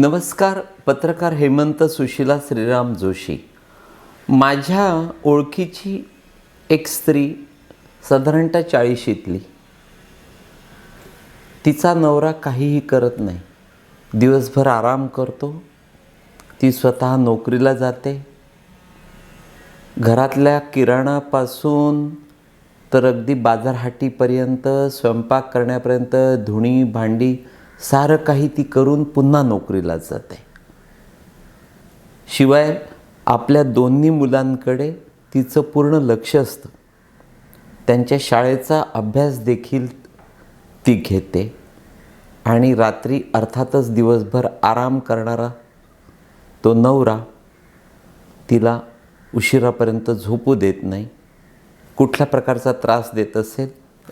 नमस्कार पत्रकार हेमंत सुशिला श्रीराम जोशी. माझ्या ओळखीची एक स्त्री साधारणतः चाळीशीतली. तिचा नवरा काहीही करत नाही. दिवसभर आराम करतो. ती स्वतः नोकरीला जाते. घरातल्या किराणापासून तर अगदी बाजारहाटीपर्यंत स्वयंपाक करण्यापर्यंत धुणी भांडी सारं काही ती करून पुन्हा नोकरीला जाते. शिवाय आपल्या दोन्ही मुलांकडे तिचं पूर्ण लक्ष असतं. त्यांच्या शाळेचा अभ्यास देखील ती घेते आणि रात्री अर्थातच दिवसभर आराम करणारा तो नवरा तिला उशिरापर्यंत झोपू देत नाही. कुठल्या प्रकारचा त्रास देत असेल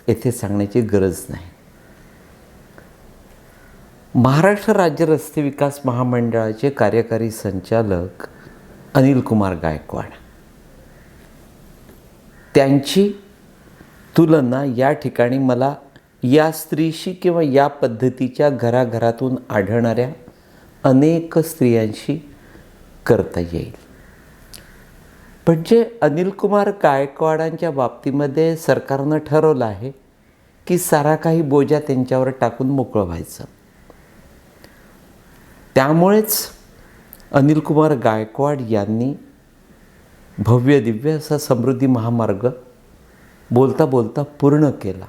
येथे सांगण्याची गरज नाही. महाराष्ट्र राज्य रस्ते विकास महामंडळाचे कार्यकारी संचालक अनिल कुमार गायकवाड. त्यांची तुलना या ठिकाणी मला या स्त्रीशी किंवा या पद्धतीच्या घराघरातून आढळणाऱ्या अनेक स्त्रियांशी करता येईल. म्हणजे अनिल कुमार गायकवाडांच्या बाबतीमध्ये सरकारनं ठरवलं आहे की सारा काही बोजा त्यांच्यावर टाकून मोकळं व्हायचं. त्यामुळेच अनिलकुमार गायकवाड यांनी भव्य दिव्य असा समृद्धी महामार्ग बोलता बोलता पूर्ण केला.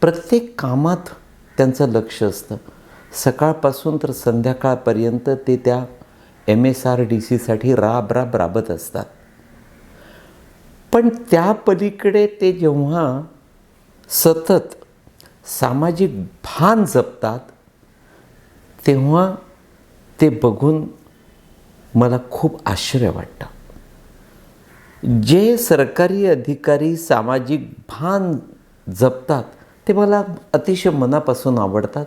प्रत्येक कामात त्यांचं लक्ष असतं. सकाळपासून तर संध्याकाळपर्यंत ते त्या एम एस आर डी सीसाठी राब राब राबत असतात. पण त्या पलीकडे ते जेव्हा सतत सामाजिक भान जपतात तेव्हा ते बघून मला खूप आश्चर्य वाटतं. जे सरकारी अधिकारी सामाजिक भान जपतात ते मला अतिशय मनापासून आवडतात.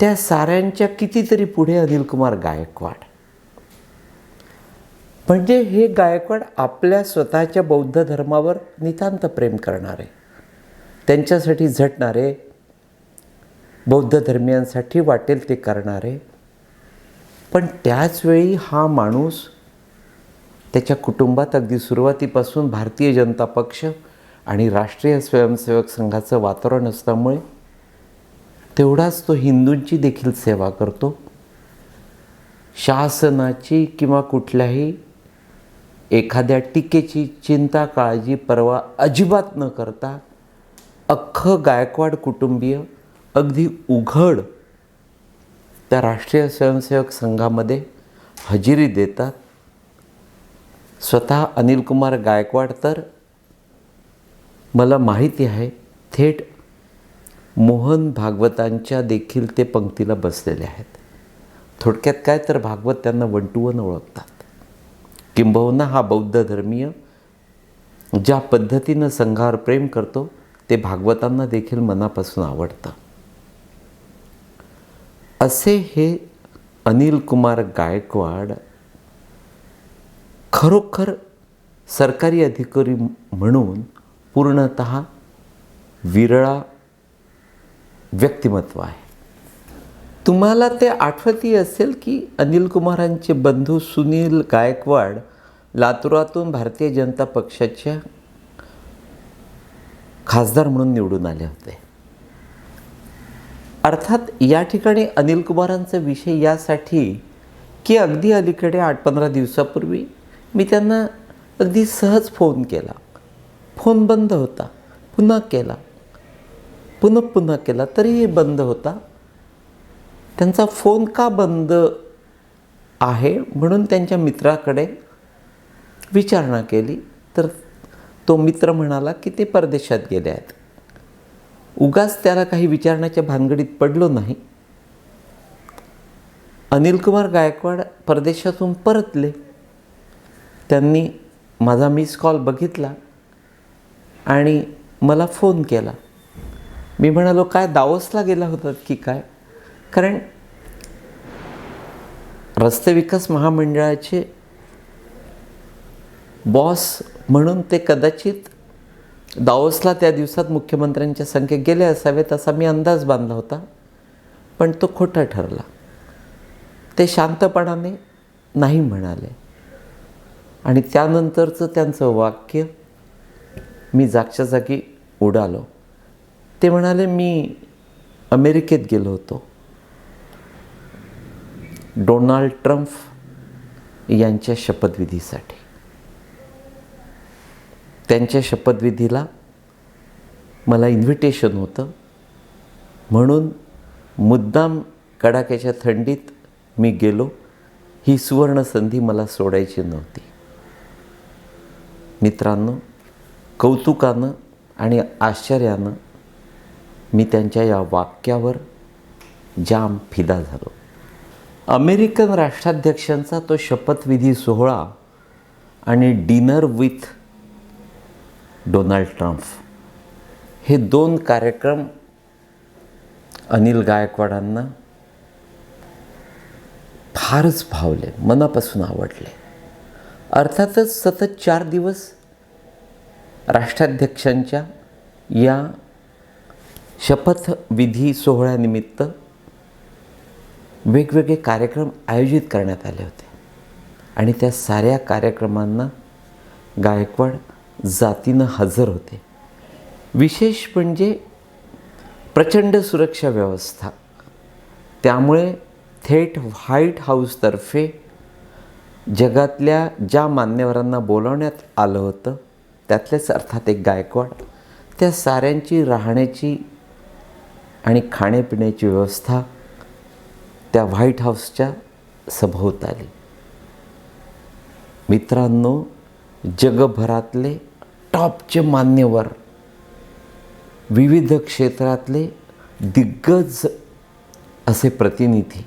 त्या साऱ्यांच्या कितीतरी पुढे अनिल कुमार गायकवाड. म्हणजे हे गायकवाड आपल्या स्वतःच्या बौद्ध धर्मावर नितांत प्रेम करणारे त्यांच्यासाठी झटणारे बौद्ध धर्मियांसाठी वाटेल ते करणारे पण त्याचवेळी हा माणूस त्याच्या कुटुंबात अगदी सुरुवातीपासून भारतीय जनता पक्ष आणि राष्ट्रीय स्वयंसेवक संघाचं वातावरण असल्यामुळे तेवढाच तो हिंदूंची देखील सेवा करतो. शासनाची किंवा कुठल्याही एखाद्या टीकेची चिंता काळजी पर्वा अजिबात न करता अख्खं गायकवाड कुटुंबीय अगदी उघड त्या राष्ट्रीय स्वयंसेवक संघामध्ये हजेरी देतात. स्वतः अनिल कुमार गायकवाड तर. मला माहिती आहे थेट मोहन भागवतांच्या देखील ते पंक्तीला बसलेले आहेत. थोडक्यात काय तर भागवत त्यांना वन टू वन ओळखतात. किंबहुना हा बौद्ध धर्मीय ज्या पद्धतीनं संघावर प्रेम करतो ते भागवतांना देखील मनापासून आवडतं. असे हे अनिल कुमार गायकवाड खरोखर सरकारी अधिकारी म्हणून पूर्णत विरळा व्यक्तिमत्व आहे. तुम्हाला ते आठवतही असेल की अनिल कुमारांचे बंधू सुनील गायकवाड लातूरातून भारतीय जनता पक्षाच्या खासदार म्हणून निवडून आले होते. अर्थात या ठिकाणी अनिल कुमारांचा विषय यासाठी की अगदी अलीकडे आठ पंधरा दिवसापूर्वी मी त्यांना अगदी सहज फोन केला. फोन बंद होता. पुन्हा केला. पुन्हा पुन्हा केला. तरीही बंद होता. त्यांचा फोन का बंद आहे म्हणून त्यांच्या मित्राकडे विचारणा केली. तर तो मित्र म्हणाला की ते परदेशात गेले आहेत. उगाच त्याला काही विचारण्याच्या भानगडीत पडलो नाही. अनिल कुमार गायकवाड परदेशातून परतले. त्यांनी माझा मिस कॉल बघितला आणि मला फोन केला. मी म्हणालो काय दावसला गेला होतात की काय? कारण रस्ते विकास महामंडळाचे बॉस म्हणून ते कदाचित दाओसला त्या दिवसात मुख्यमंत्र्यांच्या संख्येत गेले असावेत असा मी अंदाज बांधला होता पण तो खोटा ठरला. ते शांतपणाने नाही म्हणाले. आणि त्यानंतरचं त्यांचं वाक्य मी जागच्या जागी उडालो. ते म्हणाले मी अमेरिकेत गेलो होतो. डोनाल्ड ट्रम्प यांच्या शपथविधीसाठी. त्यांच्या शपथविधीला मला इन्व्हिटेशन होतं. म्हणून मुद्दाम कडाक्याच्या थंडीत मी गेलो. ही सुवर्ण संधी मला सोडायची नव्हती. मित्रांनो कौतुकानं आणि आश्चर्यानं मी त्यांच्या या वाक्यावर जाम फिदा झालो. अमेरिकन राष्ट्राध्यक्षांचा तो शपथविधी सोहळा आणि डिनर विथ डोनाल्ड ट्रम्प. हे दोन कार्यक्रम अनिल गायकवाडांना फारच भावले मनापासून आवडले. अर्थातच सतत चार दिवस राष्ट्राध्यक्षांच्या या शपथविधी सोहळ्यानिमित्त वेगवेगळे कार्यक्रम आयोजित करण्यात आले होते. आणि त्या साऱ्या कार्यक्रमांना गायकवाड जातीनं हजर होते. विशेष म्हणजे प्रचंड सुरक्षा व्यवस्था. त्यामुळे थेट व्हाईट हाऊसतर्फे जगातल्या ज्या मान्यवरांना बोलावण्यात आलं होतं त्यातलेच अर्थात एक गायकवाड त्या साऱ्यांची राहण्याची आणि खाण्यापिण्याची व्यवस्था त्या व्हाईट हाऊसच्या सभोवताली. मित्रांनो जगभरातले टॉपचे मान्यवर. विविध क्षेत्रातले दिग्गज असे प्रतिनिधी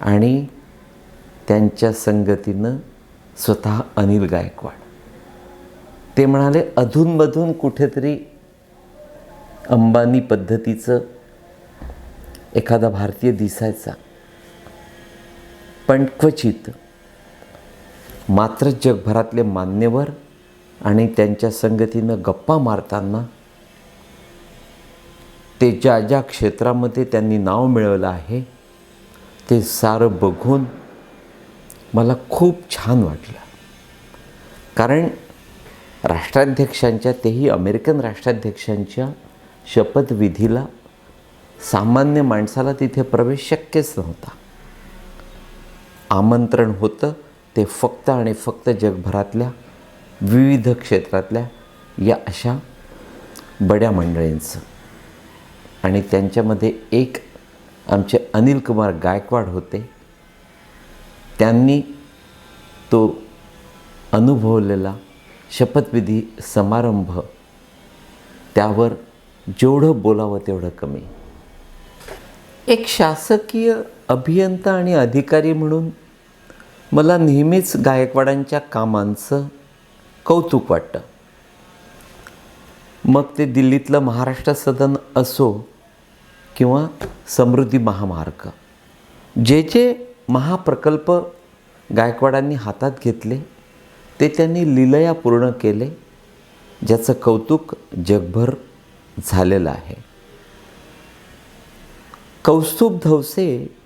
आणि त्यांच्या संगतीनं स्वतः अनिल गायकवाड. ते म्हणाले अधूनमधून कुठेतरी अंबानी पद्धतीचं एखादा भारतीय दिसायचा. पण क्वचित मात्र जगभरातले मान्यवर आणि त्यांच्या संगतीनं गप्पा मारताना ते ज्या ज्या क्षेत्रामध्ये त्यांनी नाव मिळवलं आहे ते सारं बघून मला खूप छान वाटलं. कारण राष्ट्राध्यक्षांच्या तेही अमेरिकन राष्ट्राध्यक्षांच्या शपथविधीला सामान्य माणसाला तिथे प्रवेश शक्यच नव्हता. आमंत्रण होतं ते फक्त आणि फक्त जगभरातल्या विविध क्षेत्रातल्या या अशा बड्या मंडळींचं. आणि त्यांच्यामध्ये एक आमचे अनिल कुमार गायकवाड होते. त्यांनी तो अनुभवलेला शपथविधी समारंभ त्यावर जेवढं बोलावं तेवढं कमी. एक शासकीय अभियंता आणि अधिकारी म्हणून मला नेहमीच गायकवाडांच्या कामांचं कौतुक वाटतं. मग ते दिल्लीतलं महाराष्ट्र सदन असो किंवा समृद्धी महामार्ग. जे जे महाप्रकल्प गायकवाडांनी हातात घेतले ते त्यांनी लिलया पूर्ण केले ज्याचं कौतुक जगभर झालेलं आहे. कौस्तुभ धवसे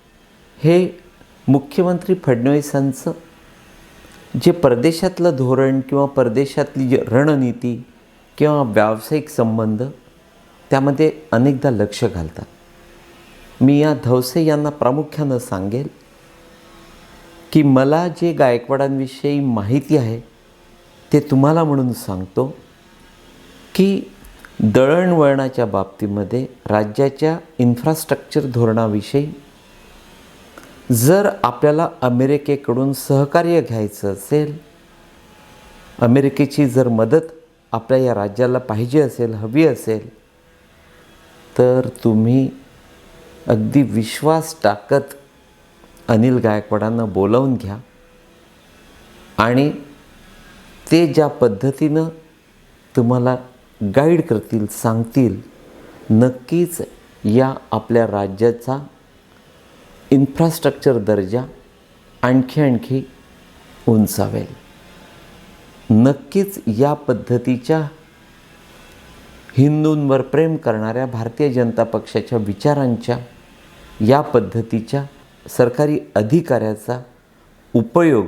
हे मुख्यमंत्री फडणवीसांचं जे परदेशातलं धोरण किंवा परदेशातली जी रणनीती किंवा व्यावसायिक संबंध त्यामध्ये अनेकदा लक्ष घालतात. मी या धवसे यांना प्रामुख्यानं सांगेल की मला जे गायकवाडांविषयी माहिती आहे ते तुम्हाला म्हणून सांगतो की दळणवळणाच्या बाबतीमध्ये राज्याच्या इन्फ्रास्ट्रक्चर धोरणाविषयी जर आपल्याला अमेरिकेकडून सहकार्य घ्यायचं असेल अमेरिकेची जर मदत आपल्या या राज्याला पाहिजे असेल हवी असेल तर तुम्ही अगदी विश्वास टाकत अनिल गायकवाडांना बोलावून घ्या आणि ते ज्या पद्धतीनं तुम्हाला गाईड करतील सांगतील नक्कीच या आपल्या राज्याचा इन्फ्रास्ट्रक्चर दर्जा आणखी आणखी उंचावेल. नक्कीच या पद्धतीच्या हिंदूंवर प्रेम करणाऱ्या भारतीय जनता पक्षाच्या विचारांच्या या पद्धतीच्या सरकारी अधिकाऱ्याचा उपयोग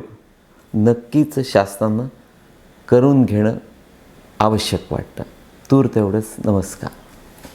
नक्कीच शासनानं करून घेणं आवश्यक वाटतं. तूर तेवढंच. नमस्कार.